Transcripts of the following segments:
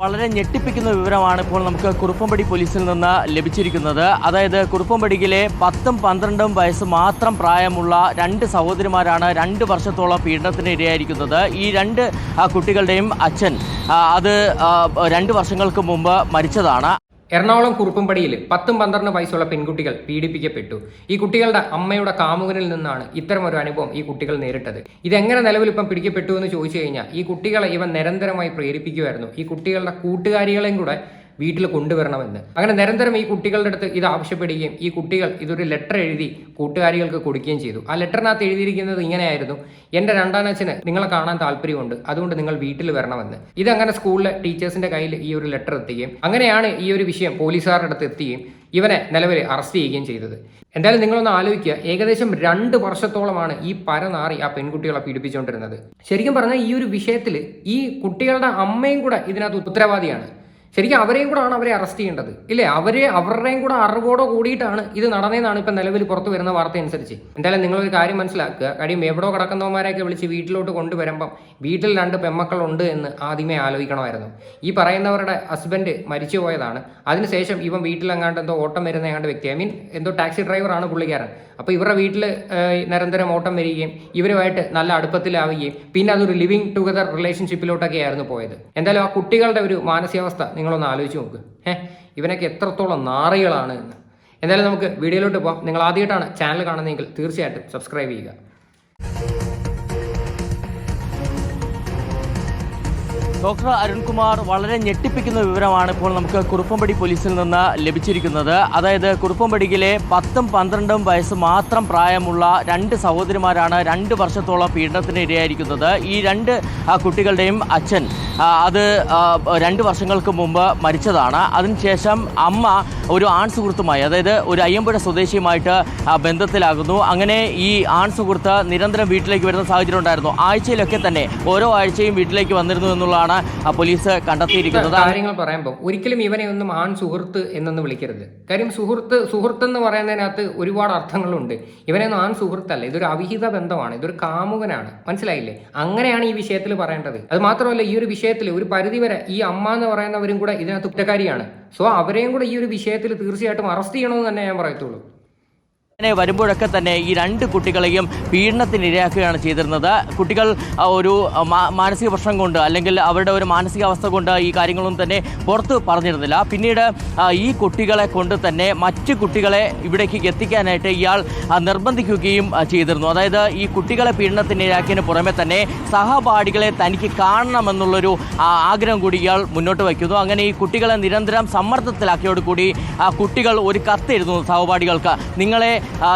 വളരെ ഞെട്ടിപ്പിക്കുന്ന വിവരമാണ് ഇപ്പോൾ നമുക്ക് കുറുപ്പമ്പടി പോലീസിൽ നിന്ന് ലഭിച്ചിരിക്കുന്നത്. അതായത് കുറുപ്പമ്പടിയിലെ പത്തും പന്ത്രണ്ടും വയസ്സ് മാത്രം പ്രായമുള്ള രണ്ട് സഹോദരിമാരാണ് രണ്ട് വർഷത്തോളം പീഡനത്തിന് ഇരയായിരിക്കുന്നത്. ഈ രണ്ട് കുട്ടികളുടെയും അച്ഛൻ അത് രണ്ട് വർഷങ്ങൾക്ക് മുമ്പ് മരിച്ചതാണ്. എറണാകുളം കുറുപ്പുംപടിയിൽ പത്തും പന്ത്രണ്ട് വയസ്സുള്ള പെൺകുട്ടികൾ പീഡിപ്പിക്കപ്പെട്ടു. ഈ കുട്ടികളുടെ അമ്മയുടെ കാമുകനിൽ നിന്നാണ് ഇത്തരം ഒരു അനുഭവം ഈ കുട്ടികൾ നേരിട്ടത്. ഇതെങ്ങനെ നിലവിൽ ഇപ്പം പിടിക്കപ്പെട്ടു എന്ന് ചോദിച്ചു കഴിഞ്ഞാൽ ഈ കുട്ടികളെ ഇവ നിരന്തരമായി പ്രേരിപ്പിക്കുമായിരുന്നു ഈ കുട്ടികളുടെ കൂട്ടുകാരികളെയും കൂടെ വീട്ടിൽ കൊണ്ടുവരണമെന്ന്. അങ്ങനെ നിരന്തരം ഈ കുട്ടികളുടെ അടുത്ത് ഇത് ആവശ്യപ്പെടുകയും ഈ കുട്ടികൾ ഇതൊരു ലെറ്റർ എഴുതി കൂട്ടുകാരികൾക്ക് കൊടുക്കുകയും ചെയ്തു. ആ ലെറ്ററിനകത്ത് എഴുതിയിരിക്കുന്നത് ഇങ്ങനെയായിരുന്നു. എന്റെ രണ്ടാനച്ഛന് നിങ്ങളെ കാണാൻ താല്പര്യമുണ്ട്. അതുകൊണ്ട് നിങ്ങൾ വീട്ടിൽ വരണമെന്ന്. ഇതങ്ങനെ സ്കൂളിലെ ടീച്ചേഴ്സിന്റെ കയ്യിൽ ഈ ഒരു ലെറ്റർ എത്തുകയും അങ്ങനെയാണ് ഈ ഒരു വിഷയം പോലീസുകാരുടെ അടുത്ത് എത്തുകയും ഇവനെ നിലവിൽ അറസ്റ്റ് ചെയ്യുകയും ചെയ്തത്. എന്തായാലും നിങ്ങളൊന്ന് ആലോചിക്കുക. ഏകദേശം രണ്ട് വർഷത്തോളമാണ് ഈ പരനാറി ആ പെൺകുട്ടികളെ പീഡിപ്പിച്ചുകൊണ്ടിരുന്നത്. ശരിക്കും പറഞ്ഞാൽ ഈ ഒരു വിഷയത്തിൽ ഈ കുട്ടികളുടെ അമ്മയും കൂടെ ഇതിനകത്ത് ഉത്തരവാദിയാണ്. ശരിക്കും അവരെയും കൂടാണ് അവരെ അറസ്റ്റ് ചെയ്യേണ്ടത്. ഇല്ലേ? അവരെ അവരുടെയും കൂടെ അറിവോടെ കൂടിയിട്ടാണ് ഇത് നടന്നതെന്നാണ് ഇപ്പം നിലവിൽ പുറത്തു വരുന്ന വാർത്ത അനുസരിച്ച്. എന്തായാലും നിങ്ങളൊരു കാര്യം മനസ്സിലാക്കുക. കാര്യം എവിടോ കിടക്കുന്നവന്മാരെയൊക്കെ വിളിച്ച് വീട്ടിലോട്ട് കൊണ്ടുവരുമ്പം വീട്ടിൽ രണ്ട് പെമ്മക്കളുണ്ട് എന്ന് ആദ്യമേ ആലോചിക്കണമായിരുന്നു. ഈ പറയുന്നവരുടെ ഹസ്ബൻഡ് മരിച്ചു പോയതാണ്. അതിനുശേഷം ഇവൻ വീട്ടിലെങ്ങാണ്ട് എന്തോ ഓട്ടം വരുന്ന ഏങ്ങാണ്ട് വ്യക്തി. ഐ മീൻ എന്തോ ടാക്സി ഡ്രൈവറാണ് പുള്ളിക്കാരൻ. അപ്പോൾ ഇവരുടെ വീട്ടിൽ നിരന്തരം ഓട്ടം വരികയും ഇവരുമായിട്ട് നല്ല അടുപ്പത്തിലാവുകയും പിന്നെ അതൊരു ലിവിങ് ടുഗദർ റിലേഷൻഷിപ്പിലോട്ടൊക്കെ ആയിരുന്നു പോയത്. എന്തായാലും ആ കുട്ടികളുടെ ഒരു മാനസികാവസ്ഥ നിങ്ങളൊന്ന് ആലോചിച്ച് നോക്ക്. ഏഹ് ഇവനൊക്കെ എത്രത്തോളം നാറികളാണ് എന്ന്. എന്തായാലും നമുക്ക് വീഡിയോയിലോട്ട് പോകാം നിങ്ങൾ ആദ്യമായിട്ടാണ് ചാനൽ കാണുന്നതെങ്കിൽ തീർച്ചയായിട്ടും സബ്സ്ക്രൈബ് ചെയ്യുക. ഡോക്ടർ അരുൺകുമാർ വളരെ ഞെട്ടിപ്പിക്കുന്ന വിവരമാണ് ഇപ്പോൾ നമുക്ക് കുറുപ്പമ്പടി പോലീസിൽ നിന്ന് ലഭിച്ചിരിക്കുന്നത്. അതായത് കുറുപ്പമ്പടിയിലെ പത്തും പന്ത്രണ്ടും വയസ്സ് മാത്രം പ്രായമുള്ള രണ്ട് സഹോദരിമാരാണ് രണ്ട് വർഷത്തോളം പീഡനത്തിന് ഇരയായിരിക്കുന്നത് ഈ രണ്ട് കുട്ടികളുടെയും അച്ഛൻ അത് രണ്ട് വർഷങ്ങൾക്ക് മുമ്പ് മരിച്ചതാണ്. അതിനുശേഷം അമ്മ ഒരു ആൺ സുഹൃത്തുമായി അതായത് ഒരു അയ്യമ്പുഴ സ്വദേശിയുമായിട്ട് ബന്ധത്തിലാകുന്നു. അങ്ങനെ ഈ ആൺ സുഹൃത്ത് നിരന്തരം വീട്ടിലേക്ക് വരുന്ന സാഹചര്യം ഉണ്ടായിരുന്നു. ആഴ്ചയിലൊക്കെ തന്നെ ഓരോ ആഴ്ചയും വീട്ടിലേക്ക് വന്നിരുന്നു എന്നുള്ളതാണ് പോലീസ് കണ്ടെത്തിയിരിക്കുന്നത്. കാര്യങ്ങൾ പറയുമ്പോൾ ഒരിക്കലും ഇവനെ ഒന്നും ആൺ സുഹൃത്ത് എന്നൊന്നും വിളിക്കരുത്. കാര്യം സുഹൃത്ത് സുഹൃത്ത് എന്ന് പറയുന്നതിനകത്ത് ഒരുപാട് അർത്ഥങ്ങളുണ്ട്. ഇവനൊന്നും ആൺ സുഹൃത്തല്ല ഇതൊരു അവിഹിത ബന്ധമാണ്. ഇതൊരു കാമുകനാണ്. മനസ്സിലായില്ലേ? അങ്ങനെയാണ് ഈ വിഷയത്തിൽ പറയേണ്ടത്. അത് മാത്രമല്ല ഈ ഒരു വിഷയത്തിൽ ഒരു പരിധിവരെ ഈ അമ്മ എന്ന് പറയുന്നവരും കൂടെ ഇതിനകത്ത് കുറ്റക്കാരിയാണ്. സോ അവരെയും കൂടെ ഈ ഒരു വിഷയത്തിൽ തീർച്ചയായിട്ടും അറസ്റ്റ് ചെയ്യണമെന്ന് തന്നെ ഞാൻ പറയത്തുള്ളൂ. അങ്ങനെ വരുമ്പോഴൊക്കെ തന്നെ ഈ രണ്ട് കുട്ടികളെയും പീഡനത്തിനിരയാക്കുകയാണ് ചെയ്തിരുന്നത്. കുട്ടികൾ ഒരു മാനസിക പ്രശ്നം കൊണ്ട് അല്ലെങ്കിൽ അവരുടെ ഒരു മാനസികാവസ്ഥ കൊണ്ട് ഈ കാര്യങ്ങളൊന്നും തന്നെ പുറത്ത് പറഞ്ഞിരുന്നില്ല. പിന്നീട് ഈ കുട്ടികളെ കൊണ്ട് തന്നെ മറ്റ് കുട്ടികളെ ഇവിടേക്ക് എത്തിക്കാനായിട്ട് ഇയാൾ നിർബന്ധിക്കുകയും ചെയ്തിരുന്നു. അതായത് ഈ കുട്ടികളെ പീഡനത്തിനിരയാക്കിയതിന് പുറമെ തന്നെ സഹപാഠികളെ തനിക്ക് കാണണമെന്നുള്ളൊരു ആഗ്രഹം കൂടി ഇയാൾ മുന്നോട്ട് വയ്ക്കുന്നു. അങ്ങനെ ഈ കുട്ടികളെ നിരന്തരം സമ്മർദ്ദത്തിലാക്കിയോടുകൂടി ആ കുട്ടികൾ ഒരു കത്ത് എഴുതുന്നു സഹപാഠികൾക്ക്. നിങ്ങളെ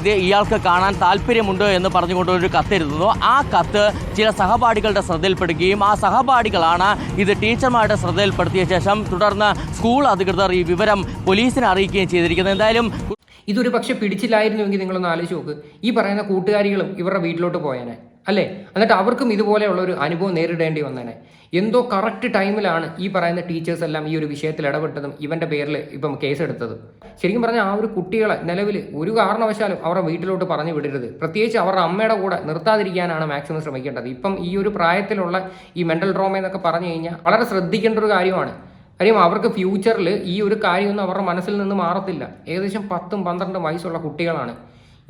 ഇത് ഇയാൾക്ക് കാണാൻ താല്പര്യമുണ്ട് എന്ന് പറഞ്ഞുകൊണ്ട് ഒരു കത്ത് എഴുതുന്നു. ആ കത്ത് ചില സഹപാഠികളുടെ ശ്രദ്ധയിൽപ്പെടുകയും ആ സഹപാഠികളാണ് ഇത് ടീച്ചർമാരുടെ ശ്രദ്ധയിൽപ്പെടുത്തിയ ശേഷം തുടർന്ന് സ്കൂൾ അധികൃതർ ഈ വിവരം പോലീസിനെ അറിയിക്കുകയും ചെയ്തിരിക്കുന്നത് എന്തായാലും ഇതൊരു പക്ഷെ പിടിച്ചില്ലായിരുന്നുവെങ്കിൽ നിങ്ങളൊന്ന് ആലോചിച്ച് നോക്ക്. ഈ പറയുന്ന കൂട്ടുകാരികളും ഇവരുടെ വീട്ടിലോട്ട് പോയേനെ. അല്ലേ? എന്നിട്ട് അവർക്കും ഇതുപോലെയുള്ള ഒരു അനുഭവം നേരിടേണ്ടി വന്നേനെ. എന്തോ കറക്റ്റ് ടൈമിലാണ് ഈ പറയുന്ന ടീച്ചേഴ്സ് എല്ലാം ഈ ഒരു വിഷയത്തിൽ ഇടപെട്ടതും ഇവന്റെ പേരിൽ ഇപ്പം കേസെടുത്തതും. ശരിക്കും പറഞ്ഞാൽ ആ ഒരു കുട്ടികളെ നിലവിൽ ഒരു കാരണവശാലും അവരുടെ വീട്ടിലോട്ട് പറഞ്ഞു വിടരുത്. പ്രത്യേകിച്ച് അവരുടെ അമ്മയുടെ കൂടെ നിർത്താതിരിക്കാനാണ് മാക്സിമം ശ്രമിക്കേണ്ടത്. ഇപ്പം ഈ ഒരു പ്രായത്തിലുള്ള ഈ മെന്റൽ ട്രോമ എന്നൊക്കെ പറഞ്ഞു കഴിഞ്ഞാൽ വളരെ ശ്രദ്ധിക്കേണ്ട ഒരു കാര്യമാണ്. കാര്യം അവർക്ക് ഫ്യൂച്ചറിൽ ഈ ഒരു കാര്യമൊന്നും അവരുടെ മനസ്സിൽ നിന്ന് മാറത്തില്ല. ഏകദേശം പത്തും പന്ത്രണ്ടും വയസ്സുള്ള കുട്ടികളാണ്.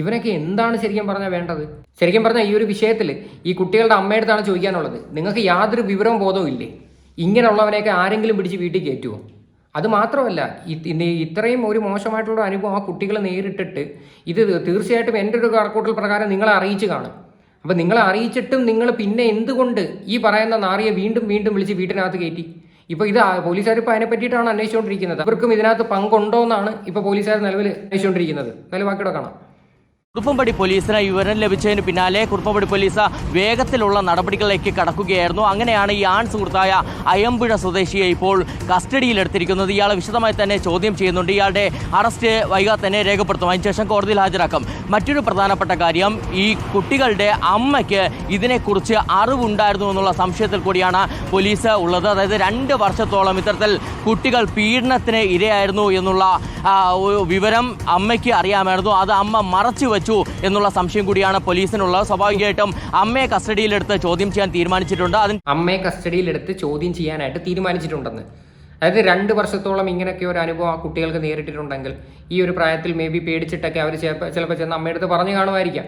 ഇവനൊക്കെ എന്താണ് ശരിക്കും പറഞ്ഞാൽ വേണ്ടത്? ശരിക്കും പറഞ്ഞാൽ ഈ ഒരു വിഷയത്തിൽ ഈ കുട്ടികളുടെ അമ്മയടുത്താണ് ചോദിക്കാനുള്ളത്. നിങ്ങൾക്ക് യാതൊരു വിവരവും ബോധവും ഇല്ലേ? ഇങ്ങനെയുള്ളവനെയൊക്കെ ആരെങ്കിലും പിടിച്ച് വീട്ടിൽ കയറ്റുമോ അത് മാത്രമല്ല ഇത് ഇത്രയും ഒരു മോശമായിട്ടുള്ള അനുഭവം ആ കുട്ടികൾ നേരിട്ടിട്ട് ഇത് തീർച്ചയായിട്ടും എന്റെ ഒരു കണക്കൂട്ടൽ പ്രകാരം നിങ്ങളെ അറിയിച്ച് കാണും. അപ്പം നിങ്ങളെ അറിയിച്ചിട്ടും നിങ്ങൾ പിന്നെ എന്തുകൊണ്ട് ഈ പറയുന്ന നാറിയെ വീണ്ടും വീണ്ടും വിളിച്ച് വീട്ടിനകത്ത് കയറ്റി? ഇപ്പോൾ ഇത് പോലീസുകാർ ഇപ്പോൾ അതിനെ പറ്റിയിട്ടാണ് അന്വേഷിച്ചുകൊണ്ടിരിക്കുന്നത് അവർക്കും ഇതിനകത്ത് പങ്കുണ്ടോ എന്നാണ് ഇപ്പോൾ പോലീസുകാർ നിലവിൽ അന്വേഷിച്ചുകൊണ്ടിരിക്കുന്നത് നിലവിൽ ബാക്കിയുടെ കാണാം. കുറുപ്പമ്പടി പോലീസിന് വിവരം ലഭിച്ചതിന് പിന്നാലെ കുറുപ്പംപടി പോലീസ് വേഗത്തിലുള്ള നടപടികളിലേക്ക് കടക്കുകയായിരുന്നു. അങ്ങനെയാണ് ഈ ആൺ സുഹൃത്തായ അയമ്പുഴ സ്വദേശിയെ ഇപ്പോൾ കസ്റ്റഡിയിലെടുത്തിരിക്കുന്നത് ഇയാളെ വിശദമായി തന്നെ ചോദ്യം ചെയ്യുന്നുണ്ട്. ഇയാളുടെ അറസ്റ്റ് വൈകാതെ തന്നെ രേഖപ്പെടുത്തും. അതിനുശേഷം കോടതിയിൽ ഹാജരാക്കും. മറ്റൊരു പ്രധാനപ്പെട്ട കാര്യം ഈ കുട്ടികളുടെ അമ്മയ്ക്ക് ഇതിനെക്കുറിച്ച് അറിവുണ്ടായിരുന്നു എന്നുള്ള സംശയത്തിൽ കൂടിയാണ് പോലീസ് ഉള്ളത്. അതായത് രണ്ട് വർഷത്തോളം ഇത്തരത്തിൽ കുട്ടികൾ പീഡനത്തിന് ഇരയായിരുന്നു എന്നുള്ള വിവരം അമ്മയ്ക്ക് അറിയാമായിരുന്നു. അത് അമ്മ മറച്ചു വെച്ചു എന്നുള്ള സംശയം കൂടിയാണ് പോലീസിനുള്ളത്. സ്വാഭാവികമായിട്ടും അമ്മയെ കസ്റ്റഡിയിലെടുത്ത് ചോദ്യം ചെയ്യാൻ തീരുമാനിച്ചിട്ടുണ്ട്. അതിന് അമ്മയെ കസ്റ്റഡിയിലെടുത്ത് ചോദ്യം ചെയ്യാനായിട്ട് തീരുമാനിച്ചിട്ടുണ്ടെന്ന്. അതായത് രണ്ട് വർഷത്തോളം ഇങ്ങനെയൊക്കെ ഒരു അനുഭവം ആ കുട്ടികൾക്ക് നേരിട്ടിട്ടുണ്ടെങ്കിൽ ഈ ഒരു പ്രായത്തിൽ മേ ബി പേടിച്ചിട്ടൊക്കെ അവർ ചിലപ്പോൾ ചെന്ന് അടുത്ത് പറഞ്ഞു കാണുമായിരിക്കാം.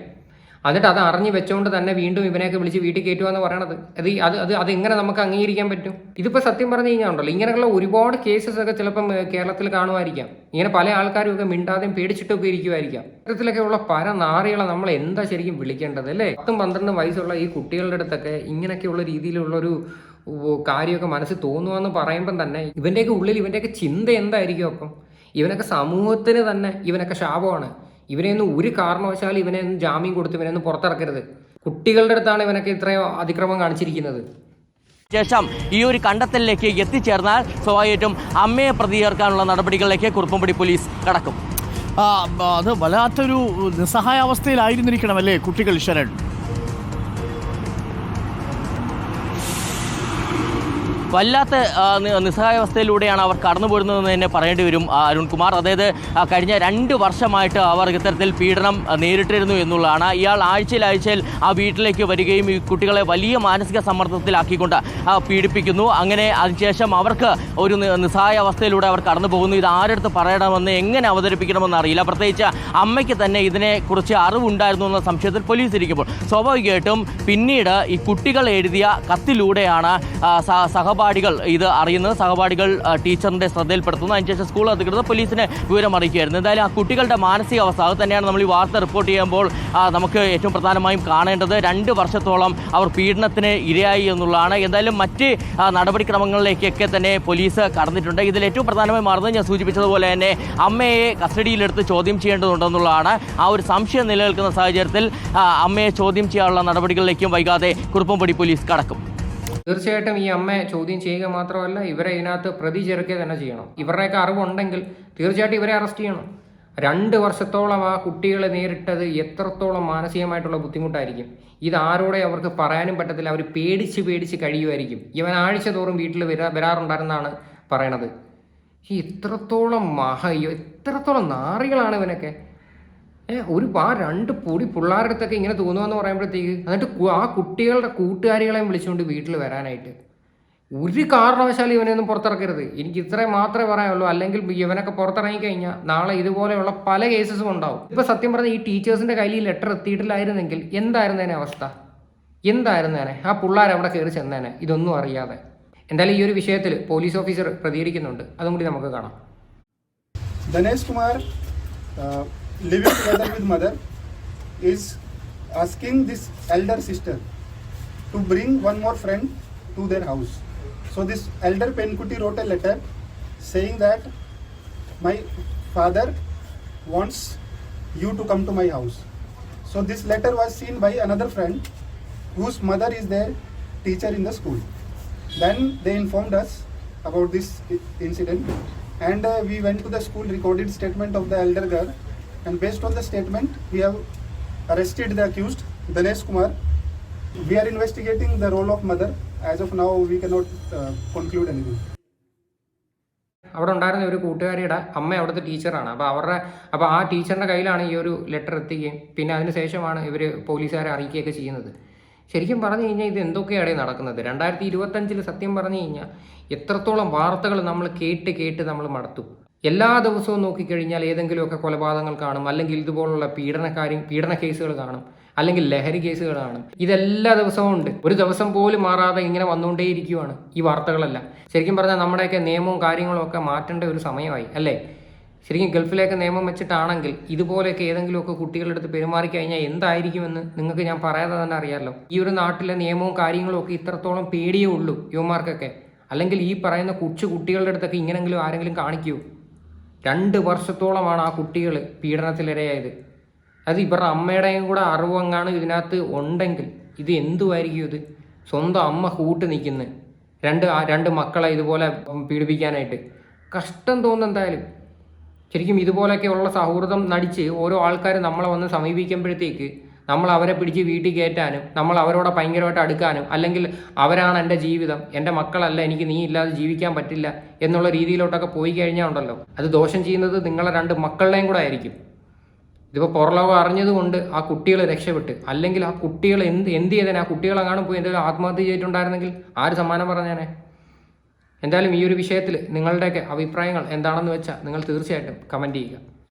എന്നിട്ട് അത് അറിഞ്ഞു വെച്ചുകൊണ്ട് തന്നെ വീണ്ടും ഇവനെയൊക്കെ വിളിച്ച് വീട്ടിൽ കയറ്റുക എന്ന് പറയണത്. അത് അത് അത് അതെങ്ങനെ നമുക്ക് അംഗീകരിക്കാൻ പറ്റും? ഇതിപ്പോൾ സത്യം പറഞ്ഞു കഴിഞ്ഞാൽ ഉണ്ടല്ലോ ഇങ്ങനെയുള്ള ഒരുപാട് കേസസ് ഒക്കെ ചിലപ്പം കേരളത്തിൽ കാണുമായിരിക്കാം. ഇങ്ങനെ പല ആൾക്കാരും ഒക്കെ മിണ്ടാതെയും പേടിച്ചിട്ടൊക്കെ ഇരിക്കുമായിരിക്കാം. ഇത്തരത്തിലൊക്കെ ഉള്ള പല നാറികളെ നമ്മൾ എന്താ ശരിക്കും വിളിക്കേണ്ടത് അല്ലേ? പത്തും പന്ത്രണ്ടും വയസ്സുള്ള ഈ കുട്ടികളുടെ അടുത്തൊക്കെ ഇങ്ങനെയൊക്കെയുള്ള രീതിയിലുള്ള ഒരു കാര്യമൊക്കെ മനസ്സിൽ തോന്നുമെന്ന് പറയുമ്പം തന്നെ ഇവന്റെയൊക്കെ ഉള്ളിൽ ഇവന്റെയൊക്കെ ചിന്ത എന്തായിരിക്കും അപ്പം? ഇവനൊക്കെ സമൂഹത്തിന് തന്നെ ഇവനൊക്കെ ശാപമാണ്. ഇവനെയൊന്നും ഒരു കാരണവശാലും ഇവനെയൊന്നും ജാമ്യം കൊടുത്ത് ഇവനെയൊന്നും പുറത്തിറക്കരുത്. കുട്ടികളുടെ അടുത്താണ് ഇവനൊക്കെ ഇത്രയും അതിക്രമം കാണിച്ചിരിക്കുന്നത്. ശേഷം ഈ ഒരു കണ്ടെത്തലിലേക്ക് എത്തിച്ചേർന്നാൽ സ്വാഭാവികമായിട്ടും അമ്മയെ പ്രതി ചേർക്കാനുള്ള നടപടികളിലേക്ക് കുറുപ്പംപടി പോലീസ് കടക്കും. അത് വല്ലാത്തൊരു നിസ്സഹായാവസ്ഥയിലായിരുന്നിരിക്കണം അല്ലേ കുട്ടികൾ ശരൺ വല്ലാത്ത നിസ്സഹായാവസ്ഥയിലൂടെയാണ് അവർ കടന്നു പോരുന്നതെന്ന് തന്നെ പറയേണ്ടി വരും അരുൺകുമാർ. അതായത് കഴിഞ്ഞ രണ്ട് വർഷമായിട്ട് അവർ ഇത്തരത്തിൽ പീഡനം നേരിട്ടിരുന്നു എന്നുള്ളതാണ്. ഇയാൾ ആഴ്ചയിൽ ആഴ്ചയിൽ ആ വീട്ടിലേക്ക് വരികയും ഈ കുട്ടികളെ വലിയ മാനസിക സമ്മർദ്ദത്തിലാക്കിക്കൊണ്ട് പീഡിപ്പിക്കുന്നു. അങ്ങനെ അതിനുശേഷം അവർക്ക് ഒരു നിസ്സഹായ നിസ്സഹായാവസ്ഥയിലൂടെ അവർ കടന്നു പോകുന്നു ഇത് ആരെടുത്ത് പറയണമെന്ന് എങ്ങനെ അവതരിപ്പിക്കണമെന്ന് അറിയില്ല. പ്രത്യേകിച്ച് അമ്മയ്ക്ക് തന്നെ ഇതിനെക്കുറിച്ച് അറിവുണ്ടായിരുന്നു എന്ന സംശയത്തിൽ പോലീസ് ഇരിക്കുമ്പോൾ. സ്വാഭാവികമായിട്ടും പിന്നീട് ഈ കുട്ടികൾ എഴുതിയ കത്തിലൂടെയാണ് സഹപാ സഹപാഠികൾ ഇത് അറിയുന്നത് സഹപാഠികൾ ടീച്ചറിന്റെ ശ്രദ്ധയിൽപ്പെടുത്തുന്നു. അതിനുശേഷം സ്കൂൾ അധികൃതർ പോലീസിനെ വിവരം അറിയിക്കുകയായിരുന്നു. എന്തായാലും ആ കുട്ടികളുടെ മാനസികാവസ്ഥ അത് തന്നെയാണ് നമ്മൾ ഈ വാർത്ത റിപ്പോർട്ട് ചെയ്യുമ്പോൾ നമുക്ക് ഏറ്റവും പ്രധാനമായും കാണേണ്ടത്. രണ്ട് വർഷത്തോളം അവർ പീഡനത്തിന് ഇരയായി എന്നുള്ളതാണ്. എന്തായാലും മറ്റ് നടപടിക്രമങ്ങളിലേക്കൊക്കെ തന്നെ പോലീസ് കടന്നിട്ടുണ്ട്. ഇതിൽ ഏറ്റവും പ്രധാനമായി മാറുന്നത് ഞാൻ സൂചിപ്പിച്ചതുപോലെ തന്നെ അമ്മയെ കസ്റ്റഡിയിലെടുത്ത് ചോദ്യം ചെയ്യേണ്ടതുണ്ടെന്നുള്ളതാണ്. ആ ഒരു സംശയം നിലനിൽക്കുന്ന സാഹചര്യത്തിൽ അമ്മയെ ചോദ്യം ചെയ്യാനുള്ള നടപടികളിലേക്കും വൈകാതെ കുറുപ്പംപടി പോലീസ് കടക്കും. തീർച്ചയായിട്ടും ഈ അമ്മയെ ചോദ്യം ചെയ്യുക മാത്രമല്ല ഇവരെ ഇതിനകത്ത് പ്രതി ചേർക്കുക തന്നെ ചെയ്യണം. ഇവരുടെയൊക്കെ അറിവുണ്ടെങ്കിൽ തീർച്ചയായിട്ടും ഇവരെ അറസ്റ്റ് ചെയ്യണം. രണ്ട് വർഷത്തോളം ആ കുട്ടികളെ നേരിട്ടത് എത്രത്തോളം മാനസികമായിട്ടുള്ള ബുദ്ധിമുട്ടായിരിക്കും. ഇത് അവർക്ക് പറയാനും പറ്റത്തില്ല. അവർ പേടിച്ച് പേടിച്ച് കഴിയുമായിരിക്കും. ഇവൻ ആഴ്ച തോറും വീട്ടിൽ വരാ വരാറുണ്ടായിരുന്നാണ് പറയണത്. ഈ ഇത്രത്തോളം മഹ എത്രത്തോളം നാറികളാണ് ഇവനൊക്കെ. ഒരു ആ രണ്ട് പൊടി പിള്ളേരുടെ അടുത്തൊക്കെ ഇങ്ങനെ തോന്നുകയെന്ന് പറയുമ്പോഴത്തേക്ക് എന്നിട്ട് ആ കുട്ടികളുടെ കൂട്ടുകാരികളെയും വിളിച്ചുകൊണ്ട് വീട്ടിൽ വരാനായിട്ട്. ഒരു കാരണവശാലും ഇവനെയൊന്നും പുറത്തിറക്കരുത്. എനിക്ക് ഇത്രയും മാത്രമേ പറയാനുള്ളൂ. അല്ലെങ്കിൽ ഇവനൊക്കെ പുറത്തിറങ്ങി കഴിഞ്ഞാൽ നാളെ ഇതുപോലെയുള്ള പല കേസസും ഉണ്ടാവും. ഇപ്പൊ സത്യം പറഞ്ഞ ഈ ടീച്ചേഴ്സിന്റെ കയ്യിൽ ഈ ലെറ്റർ എത്തിയിട്ടില്ലായിരുന്നെങ്കിൽ എന്തായിരുന്നേനെ അവസ്ഥ? എന്തായിരുന്നേനെ ആ പിള്ളേർ അവിടെ കയറി ചെന്നേനെ ഇതൊന്നും അറിയാതെ. എന്തായാലും ഈ ഒരു വിഷയത്തിൽ പോലീസ് ഓഫീസർ പ്രതികരിക്കുന്നുണ്ട്. അതും കൂടി നമുക്ക് കാണാം. Dhanesh uh, living together with mother, is asking this elder sister to bring one more friend to their house. So this elder Penkuti wrote a letter saying that my father wants you to come to my house. So this letter was seen by another friend whose mother is their teacher in the school. Then they informed us about this incident and uh, we went to the school recorded statement of the elder girl and based on the statement we have arrested the accused Dinesh Kumar. We are investigating the role of mother. As of now we cannot uh, conclude anything. അവിടെ ഉണ്ടായിരുന്ന ഒരു കൂട്ടുകാരിയുടെ അമ്മ അവിടുത്തെ ടീച്ചറാണ് അപ്പോൾ അവരുടെ അപ്പോൾ ആ ടീച്ചറിന്റെ കയ്യിലാണ് ഈ ഒരു ലെറ്റർ എത്തിക്കുകയും പിന്നെ അതിനുശേഷമാണ് ഇവർ പോലീസുകാരെ അറിയിക്കുകയൊക്കെ ചെയ്യുന്നത് ശരിക്കും പറഞ്ഞു കഴിഞ്ഞാൽ ഇത് എന്തൊക്കെയാണ് നടക്കുന്നത് രണ്ടായിരത്തി ഇരുപത്തഞ്ചിൽ സത്യം പറഞ്ഞു കഴിഞ്ഞാൽ എത്രത്തോളം വാർത്തകൾ നമ്മൾ കേട്ട് കേട്ട് നമ്മൾ മടുത്തു എല്ലാ ദിവസവും നോക്കിക്കഴിഞ്ഞാൽ ഏതെങ്കിലുമൊക്കെ കൊലപാതകങ്ങൾ കാണും അല്ലെങ്കിൽ ഇതുപോലുള്ള പീഡനക്കാരും പീഡന കേസുകൾ കാണും അല്ലെങ്കിൽ ലഹരി കേസുകൾ കാണും. ഇതെല്ലാ ദിവസവും ഉണ്ട്. ഒരു ദിവസം പോലും മാറാതെ ഇങ്ങനെ വന്നുകൊണ്ടേയിരിക്കുവാണ് ഈ വാർത്തകളല്ല. ശരിക്കും പറഞ്ഞാൽ നമ്മുടെയൊക്കെ നിയമവും കാര്യങ്ങളും ഒക്കെ മാറ്റേണ്ട ഒരു സമയമായി അല്ലേ? ശരിക്കും ഗൾഫിലേക്ക് നിയമം വെച്ചിട്ടാണെങ്കിൽ ഇതുപോലെയൊക്കെ ഏതെങ്കിലുമൊക്കെ കുട്ടികളുടെ അടുത്ത് പെരുമാറി കഴിഞ്ഞാൽ എന്തായിരിക്കുമെന്ന് നിങ്ങൾക്ക് ഞാൻ പറയാതെ തന്നെ അറിയാമല്ലോ. ഈ ഒരു നാട്ടിലെ നിയമവും കാര്യങ്ങളും ഒക്കെ ഇത്രത്തോളം പേടിയേ ഉള്ളൂ യുവമാർക്കൊക്കെ. അല്ലെങ്കിൽ ഈ പറയുന്ന കൊച്ചു കുട്ടികളുടെ അടുത്തൊക്കെ ഇങ്ങനെങ്കിലും ആരെങ്കിലും കാണിക്കൂ. രണ്ട് വർഷത്തോളമാണ് ആ കുട്ടികൾ പീഡനത്തിലിരയായത് അത് ഇവരുടെ അമ്മയുടെയും കൂടെ അറിവങ്ങാണ് ഇതിനകത്ത് ഉണ്ടെങ്കിൽ. ഇത് എന്തുമായിരിക്കും ഇത്? സ്വന്തം അമ്മ കൂട്ട് നിൽക്കുന്നത് രണ്ട് രണ്ട് മക്കളെ ഇതുപോലെ പീഡിപ്പിക്കാനായിട്ട്. കഷ്ടം തോന്നുന്നു എന്തായാലും. ശരിക്കും ഇതുപോലെയൊക്കെയുള്ള സൗഹൃദം നടിച്ച് ഓരോ ആൾക്കാർ നമ്മളെ വന്ന് സമീപിക്കുമ്പോഴത്തേക്ക് നമ്മൾ അവരെ പിടിച്ച് വീട്ടിൽ കയറ്റാനും നമ്മൾ അവരോട് ഭയങ്കരമായിട്ട് അടുക്കാനും അല്ലെങ്കിൽ അവരാണ് എന്റെ ജീവിതം എന്റെ മക്കളല്ല എനിക്ക് നീ ഇല്ലാതെ ജീവിക്കാൻ പറ്റില്ല എന്നുള്ള രീതിയിലോട്ടൊക്കെ പോയി കഴിഞ്ഞാൽ ഉണ്ടല്ലോ. അത് ദോഷം ചെയ്യുന്നത് നിങ്ങളെ രണ്ട് മക്കളുടെയും കൂടെ ആയിരിക്കും. ഇതിപ്പോൾ പുറലോകം അറിഞ്ഞതുകൊണ്ട് ആ കുട്ടികൾ രക്ഷപ്പെട്ട് അല്ലെങ്കിൽ ആ കുട്ടികൾ എന്ത് എന്ത് ചെയ്തേനെ? ആ കുട്ടികളെങ്ങാനും പോയി എന്തെങ്കിലും ആത്മഹത്യ ചെയ്തിട്ടുണ്ടായിരുന്നെങ്കിൽ ആര് സമ്മാനം പറഞ്ഞേനെ? എന്തായാലും ഈ ഒരു വിഷയത്തിൽ നിങ്ങളുടെയൊക്കെ അഭിപ്രായങ്ങൾ എന്താണെന്ന് വെച്ചാൽ നിങ്ങൾ തീർച്ചയായിട്ടും കമന്റ് ചെയ്യുക.